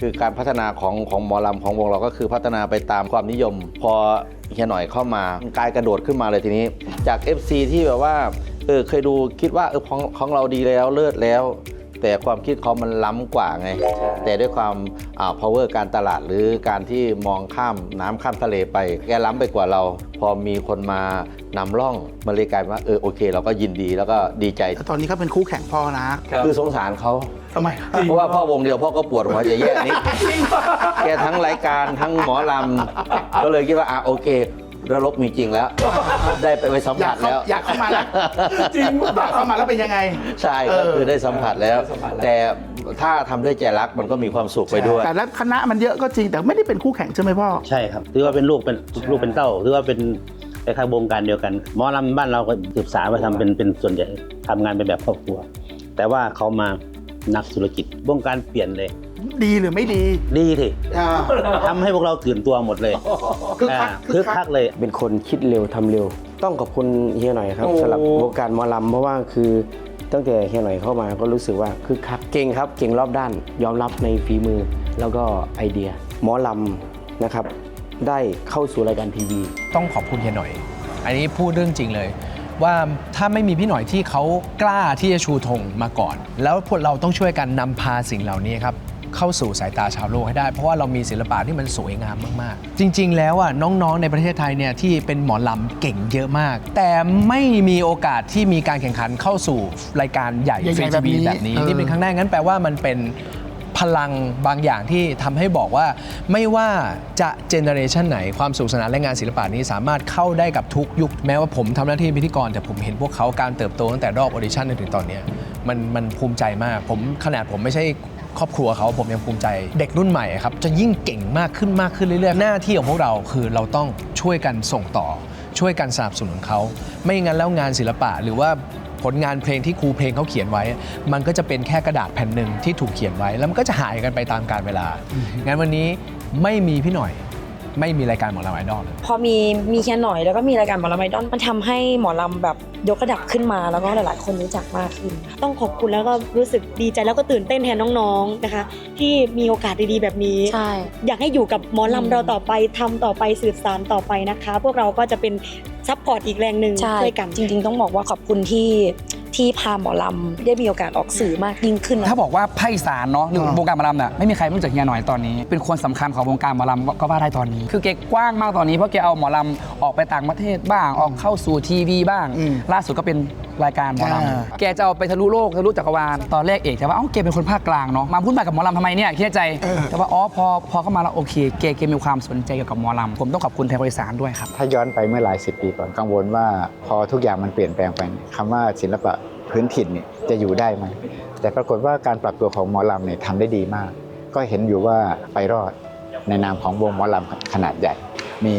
คือการพัฒนาของของหมอลำของวงเราก็คือพัฒนาไปตามความนิยม พอเฮียหน่อยเข้ามากลายกระโดดขึ้นมาเลยทีนี้ จาก FC ที่แบบว่าเออเคยดูคิดว่าเออของของเราดีแล้วเลิศแล้ว แต่ความคิดเขามันล้ำกว่าไง แต่ด้วยความอ่า power การตลาดหรือการที่มองข้ามน้ำข้ามทะเลไป แกล้ำไปกว่าเรา พอมีคนมานำร่องมันเลยกลายเป็นว่าเออโอเค เราก็ยินดีแล้วก็ดีใจแต่ตอนนี้เขาเป็นคู่แข่งพ่อนะ คือสงสารเขา ทำไมเพราะว่าพ่อวงเดียวพ่อก็ปวดหัวจะแย่นี้แกทั้งรายการทั้งหมอลำก็เลยคิดว่าอะโอเคนรกมีจริงแล้ว ได้ไปไปสัมอยาผักสเข้าแล้ว อยากเข้ามาแล้วจริงอยากเข้ามาแล้วเป็นยังไง ใช่ก็คือได้สัมผัสแล้ว แต่ถ้าทำด้วยใจรักมันก็มีความสุขไปด้วย แต่แล้วคณะมันเยอะก็จริงแต่ไม่ได้เป็นคู่แข่งใช่ไหมพ่อ ใช่ครับถือว่าเป็นลูกเป็นลูกเป็นเต้าถือว่าเป็นคล้ายๆวงการเดียวกันหมอลำบ้านเราก็ศึกษามาทำเป็นเป็นส่วนใหญ่ทำงานเป็นแบบครอบครัว แต่ว่าเขามา นักธุรกิจวงการเปลี่ยนเลย ดีหรือไม่ดีดีทีอ่า ทำให้พวกเราตื่นตัวหมดเลยคึกคักอ่าคึคึกกคัคัก กเลย เป็นคนคิดเร็วทำเร็ว ต้องขอบคุณเฮียหน่อยครับโอ้ สำหรับวงการหมอลำเพราะว่าคือตั้งแต่เฮียหน่อยเข้ามาก็รู้สึกว่าคือคักเก่งครับ เก่งรอบด้าน ยอมรับในฝีมือ แล้วก็ไอเดียหมอลำนะครับ ได้เข้าสู่รายการทีวี ต้องขอบคุณเฮียหน่อย อันนี้พูดเรื่องจริงเลย ว่าถ้าไม่มีพี่หน่อยที่เขากล้าที่จะชูธงมาก่อน แล้วพวกเราต้องช่วยกันนำพาสิ่งเหล่านี้ครับเข้าสู่สายตาชาวโลกให้ได้ เพราะว่าเรามีศิลปะที่มันสวยงามมาก ๆ จริง ๆ แล้วอะน้อง ๆ ในประเทศไทยเนี่ยที่เป็นหมอลำเก่งเยอะมาก แต่ไม่มีโอกาสที่มีการแข่งขันเข้าสู่รายการใหญ่ใหญ่ๆฟรีแบทีบวีนี้แบบนี้เออนี่เป็นครั้งแรกงั้นแปลว่ามันเป็น พลังบางอย่างที่ทำให้บอกว่า ไม่ว่าจะเจเนอเรชันไหนความสุขสนานและงานศิลปะนี้สามารถเข้าได้กับทุกยุค แม้ว่าผมทำหน้าที่พิธีกร แต่ผมเห็นพวกเขาการเติบโตตั้งแต่รอบออดิชั่นจนถึงตอนนี้มันมันภูมิใจมาก ผมขนาดผมไม่ใช่ครอบครัวเขาผมยังภูมิใจ เด็กรุ่นใหม่ครับจะยิ่งเก่งมากขึ้นมากขึ้นเรื่อยๆ หน้าที่ของพวกเราคือเราต้องช่วยกันส่งต่อ ช่วยกันสนับสนุนเขา ไม่งั้นแล้วงานศิลปะหรือว่า ผลงานเพลงที่ครูเพลงเขาเขียนไว้ มันก็จะเป็นแค่กระดาษแผ่นหนึ่งที่ถูกเขียนไว้ แล้วมันก็จะหายกันไปตามกาลเวลา งั้นวันนี้ไม่มีพี่หน่อยไม่มีรายการหมอลำไอดอลเลยพอมีมีแค่หน่อยแล้วก็มีรายการหมอลำไอดอลมันทำให้หมอลำแบบยกระดับขึ้นมาแล้วก็หลายๆ คนรู้จักมากขึ้นค่ะต้องขอบคุณแล้วก็รู้สึกดีใจแล้วก็ตื่นเต้นแทนน้องๆนะคะ ที่มีโอกาสดีๆแบบนี้ใช่อยากให้อยู่กับหมออืมลำเราต่อไปทำต่อไปสืบสานต่อไปนะคะ พวกเราก็จะเป็น ซัพพอร์ตอีกแรงหนึ่งใช่ช่วยกัน จริง ๆ ต้องบอกว่าขอบคุณที่ที่พาหมอลำได้มีโอกาสออกสื่อมากยิ่งขึ้นนะ ถ้าบอกว่าภาคอีสานเนาะหรืออ่าวงการหมอลำเนี่ยไม่มีใครไม่รู้จักเฮียหน่อยตอนนี้ เป็นคนสำคัญของวงการหมอลำก็ว่าได้ตอนนี้ คือแกกว้างมากตอนนี้เพราะแกเอาหมอลำออกไปต่างประเทศบ้างออกเข้าสู่ทีวีบ้างอืมล่าสุดก็เป็น รายการหมอลอ่าำแกจะเอาไปทะลุโลกทะลุจักรวาลตอนแรกเอกแต่ว่าเอ้าแกเป็นคนภาคกลางเนาะมาพูดมากับหมอลำทำไมเนี่ยคิดในใจ แต่ว่าอ๋อพอพอเข้ามาแล้วโอเคแกแกมีความสนใจเกี่ยวกับหมอลำผมต้องขอบคุณไทยบริสานด้วยครับ ถ้าย้อนไปเมื่อหลายสิบปีก่อนกังวลว่าพอทุกอย่างมันเปลี่ยนแปลงไปเนี่ยคำว่าศิลปะพื้นถิ่นเนี่ยจะอยู่ได้ไหมแต่ปรากฏว่าการปรับตัวของหมอลำเนี่ยทำได้ดีมาก ก็เห็นอยู่ว่าไปรอดในนามของวงหมอลำขนาดใหญ่ มี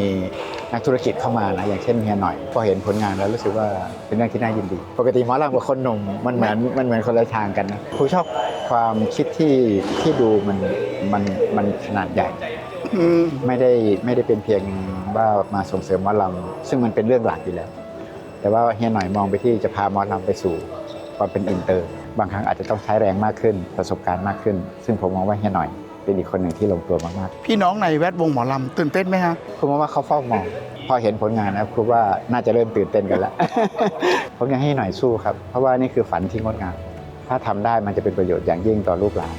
นักธุรกิจเข้ามานะอย่างเช่นเฮียหน่อย พอเห็นผลงานแล้วรู้สึกว่าเป็นเรื่องที่น่ายินดี ปกติหมอลำกับคนหนุ่มมันเหมือนมันเหมือนคนละทางกันนะครูชอบความคิดที่ที่ดูมันมันมันขนาดใหญ่ไม่ได้ไม่ได้เป็นเพียงว่ามาส่งเสริมหมอลำซึ่งมันเป็นเรื่องหลักอยู่แล้ว แต่ว่าเฮียหน่อยมองไปที่จะพาหมอลำไปสู่ความเป็นอินเตอร์ บางครั้งอาจจะต้องใช้แรงมากขึ้นประสบการณ์มากขึ้น ซึ่งผมมองว่าเฮียหน่อย เป็นอีกคนหนึ่งที่ลงตัวมากพี่น้องในแวดวงหมอลำตื่นเต้นไหมฮะๆผมมองว่าเขาเฝ้ามอง พอเห็นผลงานนะครูว่าน่าจะเริ่มตื่นเต้นกันแล้ว ผมยังให้หน่อยสู้ครับ เพราะว่านี่คือฝันที่งดงามถ้าทำได้มันจะเป็นประโยชน์อย่างยิ่งต่อลูกหลาน